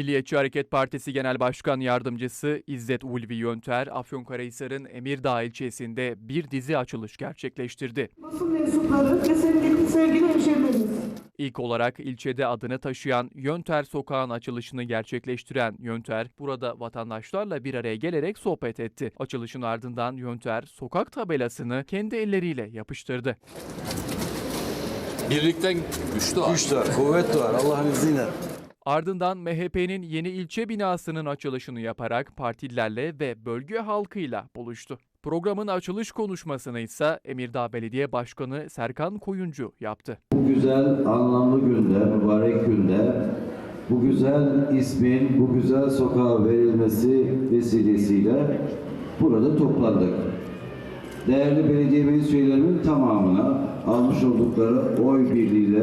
Milliyetçi Hareket Partisi Genel Başkan Yardımcısı İzzet Ulvi Yönter, Afyonkarahisar'ın Emirdağ ilçesinde bir dizi açılış gerçekleştirdi. Basın mensupları ve sevgili, sevgili hemşehrilerimiz. İlk olarak ilçede adını taşıyan Yönter Sokağı'nın açılışını gerçekleştiren Yönter, burada vatandaşlarla bir araya gelerek sohbet etti. Açılışın ardından Yönter, sokak tabelasını kendi elleriyle yapıştırdı. Birlikten güç doğar. Güç var, kuvvet var Allah'ın izniyle. Ardından MHP'nin yeni ilçe binasının açılışını yaparak partililerle ve bölge halkıyla buluştu. Programın açılış konuşmasını ise Emirdağ Belediye Başkanı Serkan Koyuncu yaptı. Bu güzel anlamlı günde, mübarek günde bu güzel ismin bu güzel sokağa verilmesi vesilesiyle burada toplandık. Değerli belediye meclis üyelerinin tamamına almış oldukları oy birliğiyle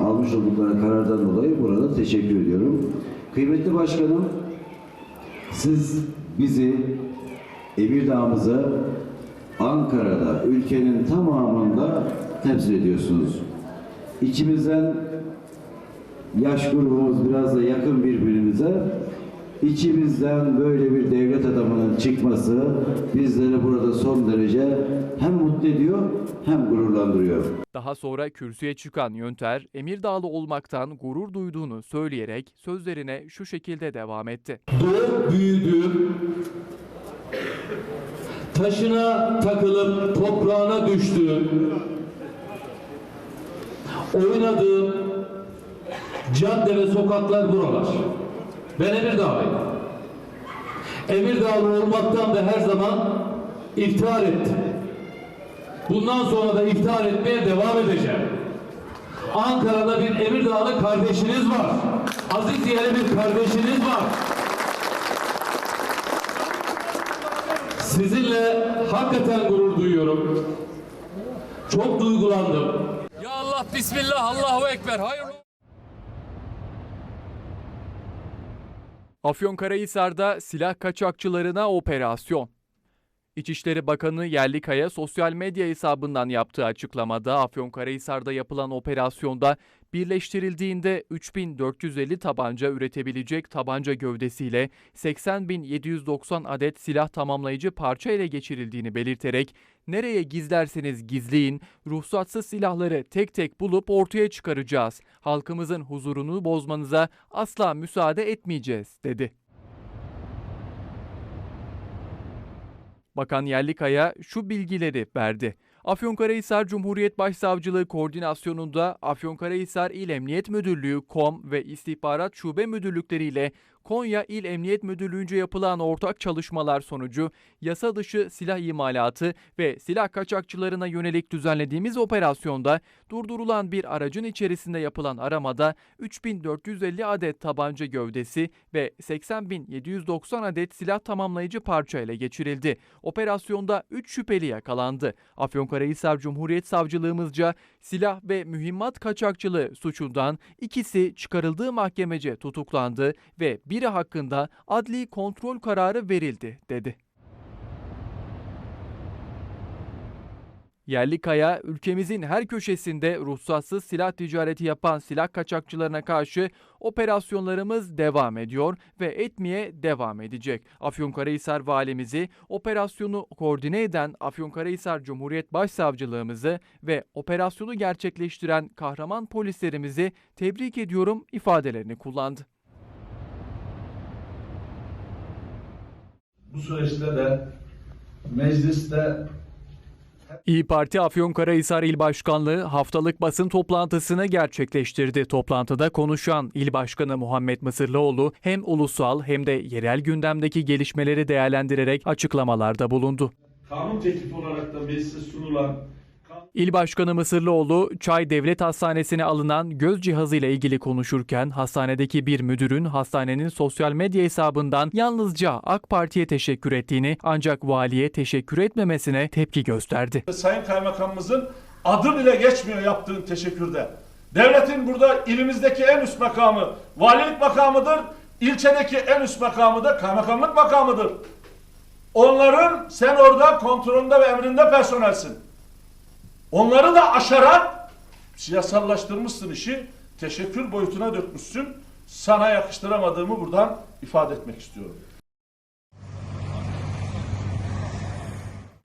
almış oldukları karardan dolayı burada teşekkür ediyorum. Kıymetli başkanım, siz bizi Emirdağ'ımızı Ankara'da, ülkenin tamamında temsil ediyorsunuz. İçimizden yaş grubumuz biraz da yakın birbirimize. İçimizden böyle bir devlet adamının çıkması bizleri burada son derece hem mutlu ediyor hem gururlandırıyor. Daha sonra kürsüye çıkan Yönter, Emirdağlı olmaktan gurur duyduğunu söyleyerek sözlerine şu şekilde devam etti. doğup büyüdüğüm, taşına takılıp toprağına düştüğüm, oynadığım cadde ve sokaklar buralar. Ben Emirdağlıyım. Emirdağlı olmaktan da her zaman iftihar ettim. Bundan sonra da iftihar etmeye devam edeceğim. Ankara'da bir Emirdağlı kardeşiniz var. Aziz yere bir kardeşiniz var. Sizinle hakikaten gurur duyuyorum. Çok duygulandım. Ya Allah Bismillah Allahu Ekber. Hayırlı Afyonkarahisar'da silah kaçakçılarına operasyon. İçişleri Bakanı Yerlikaya sosyal medya hesabından yaptığı açıklamada Afyonkarahisar'da yapılan operasyonda birleştirildiğinde 3450 tabanca üretebilecek tabanca gövdesiyle 80.790 adet silah tamamlayıcı parça ele geçirildiğini belirterek nereye gizlerseniz gizleyin, ruhsatsız silahları tek tek bulup ortaya çıkaracağız. Halkımızın huzurunu bozmanıza asla müsaade etmeyeceğiz, dedi. Bakan Yerlikaya şu bilgileri verdi. Afyonkarahisar Cumhuriyet Başsavcılığı koordinasyonunda Afyonkarahisar İl Emniyet Müdürlüğü, KOM ve İstihbarat Şube Müdürlükleri ile Konya İl Emniyet Müdürlüğü'nce yapılan ortak çalışmalar sonucu yasa dışı silah imalatı ve silah kaçakçılarına yönelik düzenlediğimiz operasyonda durdurulan bir aracın içerisinde yapılan aramada 3450 adet tabanca gövdesi ve 80.790 adet silah tamamlayıcı parça ele geçirildi. Operasyonda 3 şüpheli yakalandı. Afyonkarahisar Cumhuriyet Savcılığımızca silah ve mühimmat kaçakçılığı suçundan ikisi çıkarıldığı mahkemece tutuklandı ve biri hakkında adli kontrol kararı verildi, dedi. Yerlikaya, ülkemizin her köşesinde ruhsatsız silah ticareti yapan silah kaçakçılarına karşı operasyonlarımız devam ediyor ve etmeye devam edecek. Afyonkarahisar valimizi, operasyonu koordine eden Afyonkarahisar Cumhuriyet Başsavcılığımızı ve operasyonu gerçekleştiren kahraman polislerimizi tebrik ediyorum ifadelerini kullandı. Bu süreçte de mecliste İyi Parti Afyonkarahisar İl Başkanlığı haftalık basın toplantısını gerçekleştirdi. Toplantıda konuşan İl Başkanı Muhammed Mısırlıoğlu hem ulusal hem de yerel gündemdeki gelişmeleri değerlendirerek açıklamalarda bulundu. kanun teklifi olarak da meclise sunulan İl Başkanı Mısırlıoğlu, Çay Devlet Hastanesi'ne alınan göz cihazı ile ilgili konuşurken hastanedeki bir müdürün hastanenin sosyal medya hesabından yalnızca AK Parti'ye teşekkür ettiğini ancak valiye teşekkür etmemesine tepki gösterdi. Sayın Kaymakamımızın adı bile geçmiyor yaptığın teşekkürde. Devletin burada ilimizdeki en üst makamı valilik makamıdır. ilçedeki en üst makamı da kaymakamlık makamıdır. Onların sen orada kontrolünde ve emrinde personelsin. Onları da aşarak siyasallaştırmışsın işi. Teşekkür boyutuna dökmüşsün. sana yakıştıramadığımı buradan ifade etmek istiyorum.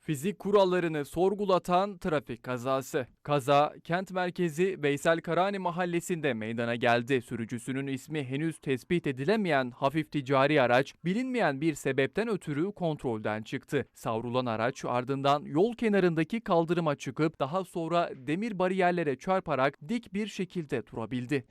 Fizik kurallarını sorgulatan trafik kazası. Kaza kent merkezi Veysel Karani mahallesinde meydana geldi. Sürücüsünün ismi henüz tespit edilemeyen hafif ticari araç bilinmeyen bir sebepten ötürü kontrolden çıktı. Savrulan araç ardından yol kenarındaki kaldırıma çıkıp daha sonra demir bariyerlere çarparak dik bir şekilde durabildi.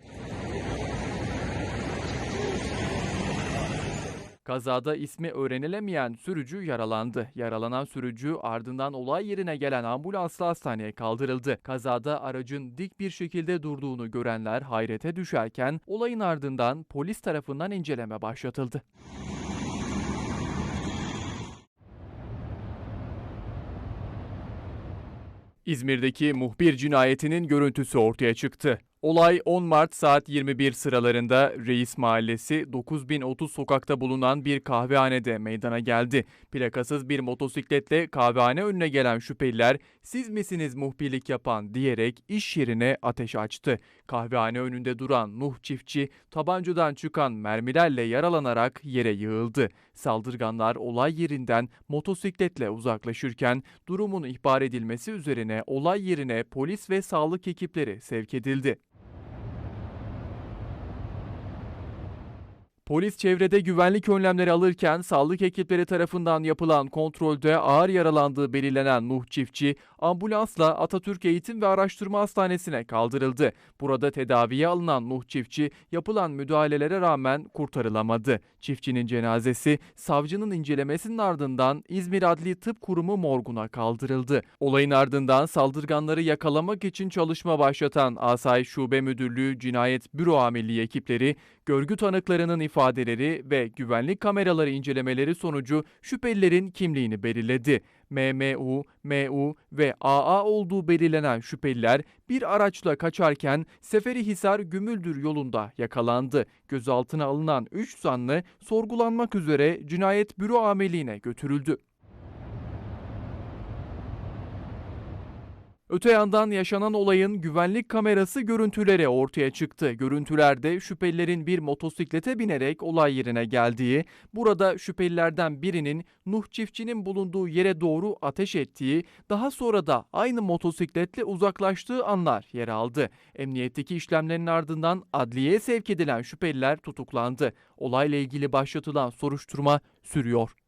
Kazada ismi öğrenilemeyen sürücü yaralandı. Yaralanan sürücü ardından olay yerine gelen ambulansla hastaneye kaldırıldı. Kazada aracın dik bir şekilde durduğunu görenler hayrete düşerken olayın ardından polis tarafından inceleme başlatıldı. İzmir'deki muhbir cinayetinin görüntüsü ortaya çıktı. Olay 10 Mart saat 21 sıralarında Reis Mahallesi 9030 sokakta bulunan bir kahvehanede meydana geldi. Plakasız bir motosikletle kahvehane önüne gelen şüpheliler siz misiniz muhbirlik yapan diyerek iş yerine ateş açtı. Kahvehane önünde duran Nuh çiftçi tabancadan çıkan mermilerle yaralanarak yere yığıldı. Saldırganlar olay yerinden motosikletle uzaklaşırken durumun ihbar edilmesi üzerine olay yerine polis ve sağlık ekipleri sevk edildi. Polis çevrede güvenlik önlemleri alırken sağlık ekipleri tarafından yapılan kontrolde ağır yaralandığı belirlenen Nuh Çiftçi ambulansla Atatürk Eğitim ve Araştırma Hastanesi'ne kaldırıldı. Burada tedaviye alınan Nuh Çiftçi yapılan müdahalelere rağmen kurtarılamadı. Çiftçinin cenazesi savcının incelemesinin ardından İzmir Adli Tıp Kurumu morguna kaldırıldı. Olayın ardından saldırganları yakalamak için çalışma başlatan Asayiş Şube Müdürlüğü Cinayet Büro Amirliği ekipleri görgü tanıklarının ifadeleri ve güvenlik kameraları incelemeleri sonucu şüphelilerin kimliğini belirledi. MMU, MU ve AA olduğu belirlenen şüpheliler bir araçla kaçarken Seferihisar Gümüldür yolunda yakalandı. Gözaltına alınan 3 zanlı sorgulanmak üzere Cinayet Büro Amirliğine götürüldü. Öte yandan yaşanan olayın güvenlik kamerası görüntüleri ortaya çıktı. Görüntülerde şüphelilerin bir motosiklete binerek olay yerine geldiği, burada şüphelilerden birinin Nuh çiftçinin bulunduğu yere doğru ateş ettiği, daha sonra da aynı motosikletle uzaklaştığı anlar yer aldı. Emniyetteki işlemlerin ardından adliyeye sevk edilen şüpheliler tutuklandı. Olayla ilgili başlatılan soruşturma sürüyor.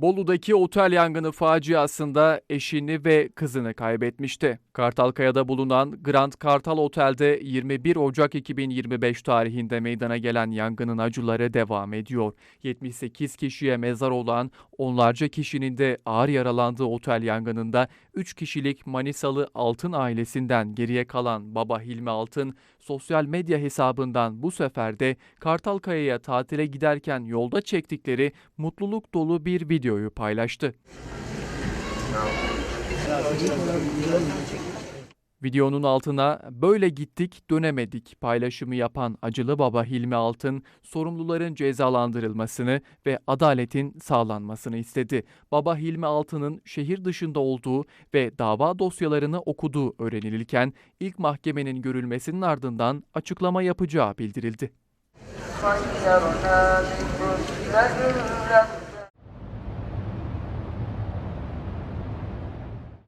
Bolu'daki otel yangını faciasında eşini ve kızını kaybetmişti. Kartalkaya'da bulunan Grand Kartal Otel'de 21 Ocak 2025 tarihinde meydana gelen yangının acıları devam ediyor. 78 kişiye mezar olan onlarca kişinin de ağır yaralandığı otel yangınında 3 kişilik Manisalı Altın ailesinden geriye kalan baba Hilmi Altın sosyal medya hesabından bu sefer de Kartalkaya'ya tatile giderken yolda çektikleri mutluluk dolu bir videoyu paylaştı. Videonun altına böyle gittik dönemedik paylaşımı yapan acılı baba Hilmi Altın sorumluların cezalandırılmasını ve adaletin sağlanmasını istedi. Baba Hilmi Altın'ın şehir dışında olduğu ve dava dosyalarını okuduğu öğrenilirken ilk mahkemenin görülmesinin ardından açıklama yapacağı bildirildi.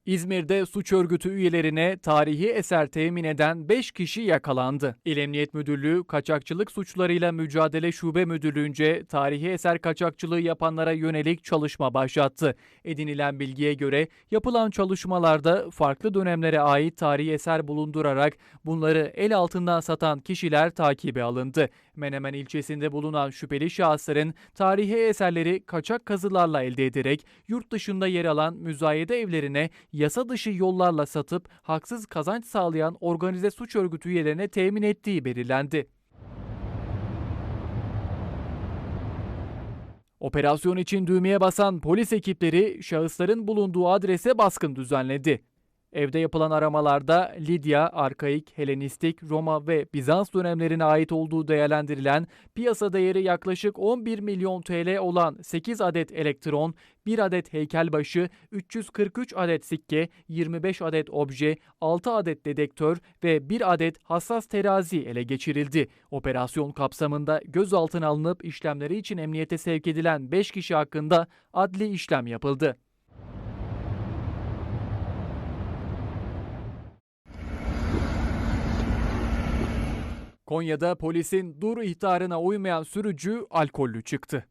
İzmir'de suç örgütü üyelerine tarihi eser temin eden 5 kişi yakalandı. İl Emniyet Müdürlüğü Kaçakçılık Suçlarıyla Mücadele Şube Müdürlüğü'nce tarihi eser kaçakçılığı yapanlara yönelik çalışma başlattı. Edinilen bilgiye göre yapılan çalışmalarda farklı dönemlere ait tarihi eser bulundurarak bunları el altından satan kişiler takibe alındı. Menemen ilçesinde bulunan şüpheli şahısların tarihi eserleri kaçak kazılarla elde ederek yurt dışında yer alan müzayede evlerine yasa dışı yollarla satıp haksız kazanç sağlayan organize suç örgütü üyelerine temin ettiği belirlendi. Operasyon için düğmeye basan polis ekipleri şahısların bulunduğu adrese baskın düzenledi. Evde yapılan aramalarda Lidya, arkaik, Helenistik, Roma ve Bizans dönemlerine ait olduğu değerlendirilen piyasa değeri yaklaşık 11 milyon TL olan 8 adet elektron, 1 adet heykelbaşı, 343 adet sikke, 25 adet obje, 6 adet dedektör ve 1 adet hassas terazi ele geçirildi. Operasyon kapsamında gözaltına alınıp işlemleri için emniyete sevk edilen 5 kişi hakkında adli işlem yapıldı. Konya'da polisin dur ihtarına uymayan sürücü alkollü çıktı.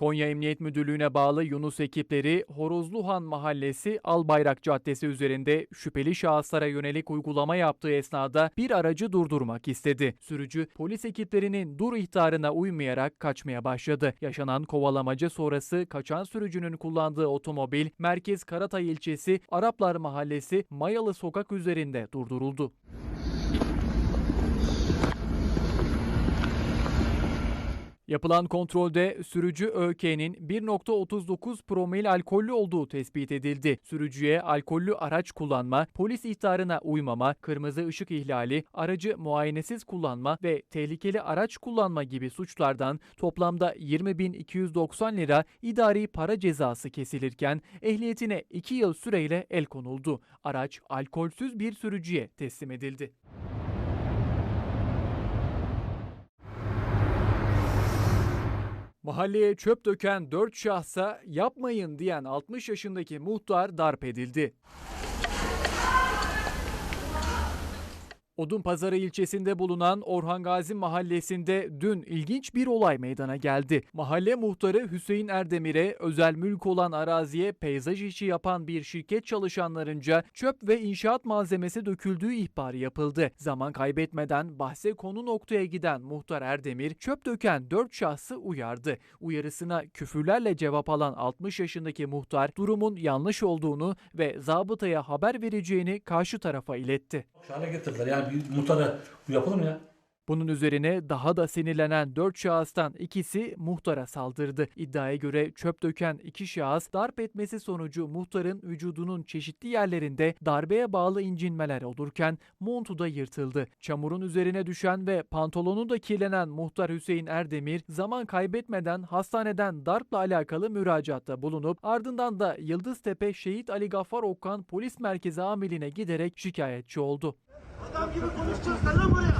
Konya Emniyet Müdürlüğü'ne bağlı Yunus ekipleri Horozluhan Mahallesi Albayrak Caddesi üzerinde şüpheli şahıslara yönelik uygulama yaptığı esnada bir aracı durdurmak istedi. Sürücü polis ekiplerinin dur ihtarına uymayarak kaçmaya başladı. Yaşanan kovalamaca sonrası kaçan sürücünün kullandığı otomobil Merkez Karatay ilçesi Araplar Mahallesi Mayalı Sokak üzerinde durduruldu. Yapılan kontrolde sürücü ÖK'nin 1.39 promil alkollü olduğu tespit edildi. Sürücüye alkollü araç kullanma, polis ihtarına uymama, kırmızı ışık ihlali, aracı muayenesiz kullanma ve tehlikeli araç kullanma gibi suçlardan toplamda 20.290 lira idari para cezası kesilirken ehliyetine 2 yıl süreyle el konuldu. Araç alkolsüz bir sürücüye teslim edildi. Mahalleye çöp döken 4 şahsa yapmayın diyen 60 yaşındaki muhtar darp edildi. Odunpazarı ilçesinde bulunan Orhan Gazi mahallesinde dün ilginç bir olay meydana geldi. Mahalle muhtarı Hüseyin Erdemir'e özel mülk olan araziye peyzaj işi yapan bir şirket çalışanlarınca çöp ve inşaat malzemesi döküldüğü ihbarı yapıldı. Zaman kaybetmeden bahse konu noktaya giden muhtar Erdemir çöp döken 4 şahsı uyardı. Uyarısına küfürlerle cevap alan 60 yaşındaki muhtar durumun yanlış olduğunu ve zabıtaya haber vereceğini karşı tarafa iletti. Şu getirdiler. Yani bir muhtara bu ya? Bunun üzerine daha da sinirlenen 4 şahıstan ikisi muhtara saldırdı. İddiaya göre çöp döken iki şahıs darp etmesi sonucu muhtarın vücudunun çeşitli yerlerinde darbeye bağlı incinmeler olurken montu da yırtıldı. Çamurun üzerine düşen ve pantolonu da kirlenen muhtar Hüseyin Erdemir zaman kaybetmeden hastaneden darpla alakalı müracaatta bulunup ardından da Yıldıztepe Şehit Ali Gaffar Okkan Polis Merkezi amiline giderek şikayetçi oldu. Adam gibi konuşacağız lan buraya.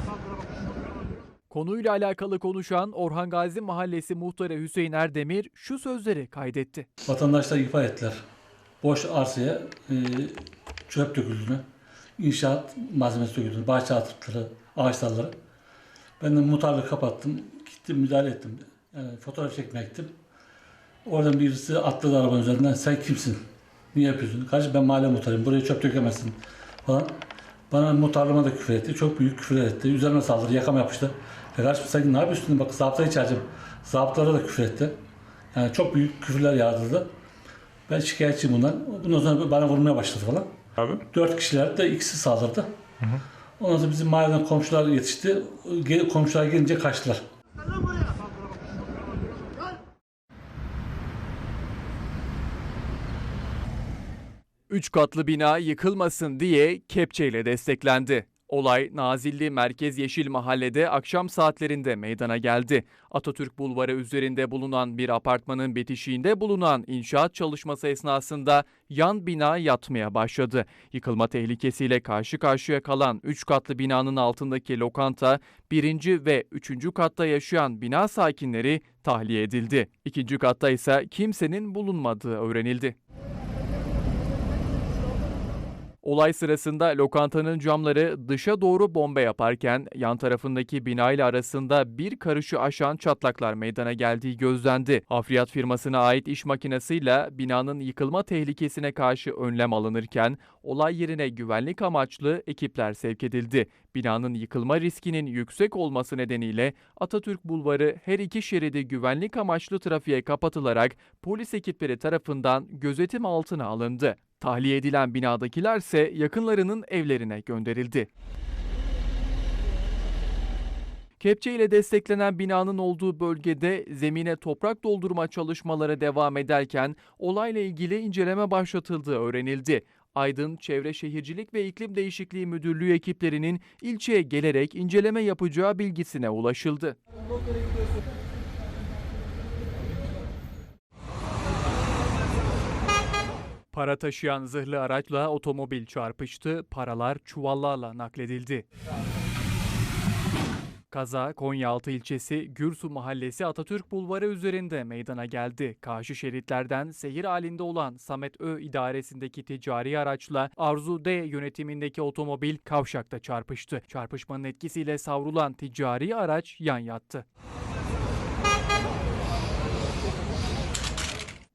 Konuyla alakalı konuşan Orhan Gazi Mahallesi muhtarı Hüseyin Erdemir şu sözleri kaydetti. Vatandaşlar ihbar ettiler. Boş arsaya e, çöp döküldüğünü, inşaat malzemesi döküldüğünü, bahçe atıkları, ağaç dalları. Ben de muhtarlığı kapattım. Gittim müdahale ettim. Yani fotoğraf çekmeye gittim. Oradan birisi atladı arabanın üzerinden. Sen kimsin? Niye yapıyorsun? Kardeşim ben mahalle muhtarıyım. Buraya çöp dökemezsin falan. Bana muhtarlığıma da küfür etti. Çok büyük küfür etti. Üzerime saldırdı. Yakama yapıştı. Ya kardeşim sen ne yapıyorsun? Bak zabıtayı çağıracağım. Zabıtlara da küfür etti. Yani çok büyük küfürler yağdırdı. Ben şikayetçiyim bundan. Bundan sonra bana vurmaya başladı falan. Abi. Dört kişiler de ikisi saldırdı. Ondan sonra bizim mahalleden komşular yetişti. Komşular gelince kaçtılar. Lan Üç katlı bina yıkılmasın diye kepçeyle desteklendi. Olay Nazilli Merkez Yeşil Mahalle'de akşam saatlerinde meydana geldi. Atatürk Bulvarı üzerinde bulunan bir apartmanın bitişiğinde bulunan inşaat çalışması esnasında yan bina yatmaya başladı. Yıkılma tehlikesiyle karşı karşıya kalan 3 katlı binanın altındaki lokanta, birinci ve üçüncü katta yaşayan bina sakinleri tahliye edildi. İkinci katta ise kimsenin bulunmadığı öğrenildi. Olay sırasında lokantanın camları dışa doğru bomba yaparken yan tarafındaki bina ile arasında bir karışı aşan çatlaklar meydana geldiği gözlendi. Hafriyat firmasına ait iş makinesiyle binanın yıkılma tehlikesine karşı önlem alınırken olay yerine güvenlik amaçlı ekipler sevk edildi. Binanın yıkılma riskinin yüksek olması nedeniyle Atatürk Bulvarı her iki şeridi güvenlik amaçlı trafiğe kapatılarak polis ekipleri tarafından gözetim altına alındı. Tahliye edilen binadakiler ise yakınlarının evlerine gönderildi. Kepçe ile desteklenen binanın olduğu bölgede zemine toprak doldurma çalışmaları devam ederken olayla ilgili inceleme başlatıldığı öğrenildi. Aydın Çevre Şehircilik ve İklim Değişikliği Müdürlüğü ekiplerinin ilçeye gelerek inceleme yapacağı bilgisine ulaşıldı. Para taşıyan zırhlı araçla otomobil çarpıştı, paralar çuvallarla nakledildi. Kaza Konyaaltı ilçesi Gürsu Mahallesi Atatürk Bulvarı üzerinde meydana geldi. Karşı şeritlerden seyir halinde olan Samet Ö idaresindeki ticari araçla Arzu D yönetimindeki otomobil kavşakta çarpıştı. Çarpışmanın etkisiyle savrulan ticari araç yan yattı.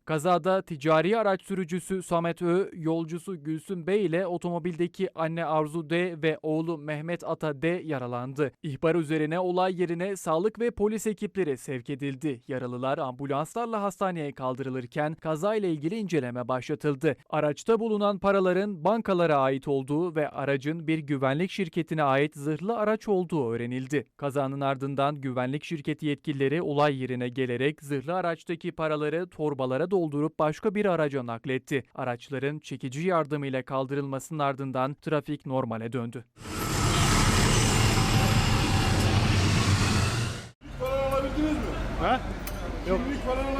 Kazada ticari araç sürücüsü Samet Ö, yolcusu Gülsüm Bey ile otomobildeki anne Arzu D ve oğlu Mehmet Ata D yaralandı. İhbar üzerine olay yerine sağlık ve polis ekipleri sevk edildi. Yaralılar ambulanslarla hastaneye kaldırılırken kazayla ilgili inceleme başlatıldı. Araçta bulunan paraların bankalara ait olduğu ve aracın bir güvenlik şirketine ait zırhlı araç olduğu öğrenildi. Kazanın ardından güvenlik şirketi yetkilileri olay yerine gelerek zırhlı araçtaki paraları torbalara doldurup başka bir araca nakletti. Araçların çekici yardımıyla kaldırılmasının ardından trafik normale döndü.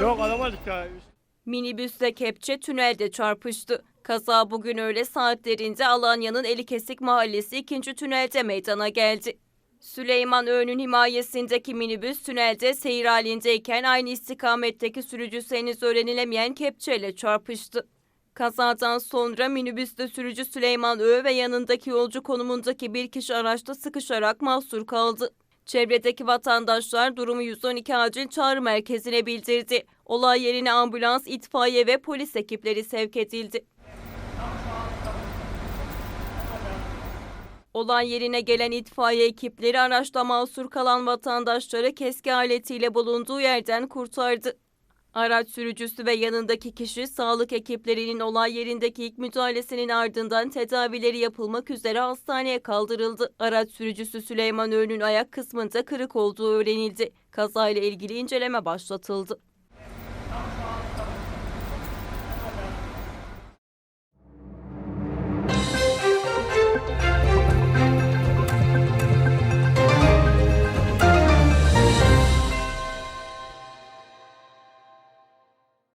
Yok alamadık ya. Minibüsle kepçe tünelde çarpıştı. Kaza bugün öğle saatlerinde Alanya'nın Elikesik Mahallesi 2. tünelde meydana geldi. Süleyman Öğün'ün himayesindeki minibüs tünelde seyir halindeyken aynı istikametteki sürücüsü henüz öğrenilemeyen kepçeyle çarpıştı. Kazadan sonra minibüste sürücü Süleyman Öğ ve yanındaki yolcu konumundaki bir kişi araçta sıkışarak mahsur kaldı. Çevredeki vatandaşlar durumu 112 acil çağrı merkezine bildirdi. Olay yerine ambulans, itfaiye ve polis ekipleri sevk edildi. Olay yerine gelen itfaiye ekipleri araçta mahsur kalan vatandaşları keski aletiyle bulunduğu yerden kurtardı. Araç sürücüsü ve yanındaki kişi sağlık ekiplerinin olay yerindeki ilk müdahalesinin ardından tedavileri yapılmak üzere hastaneye kaldırıldı. Araç sürücüsü Süleyman Öğün'ün ayak kısmında kırık olduğu öğrenildi. Kazayla ilgili inceleme başlatıldı.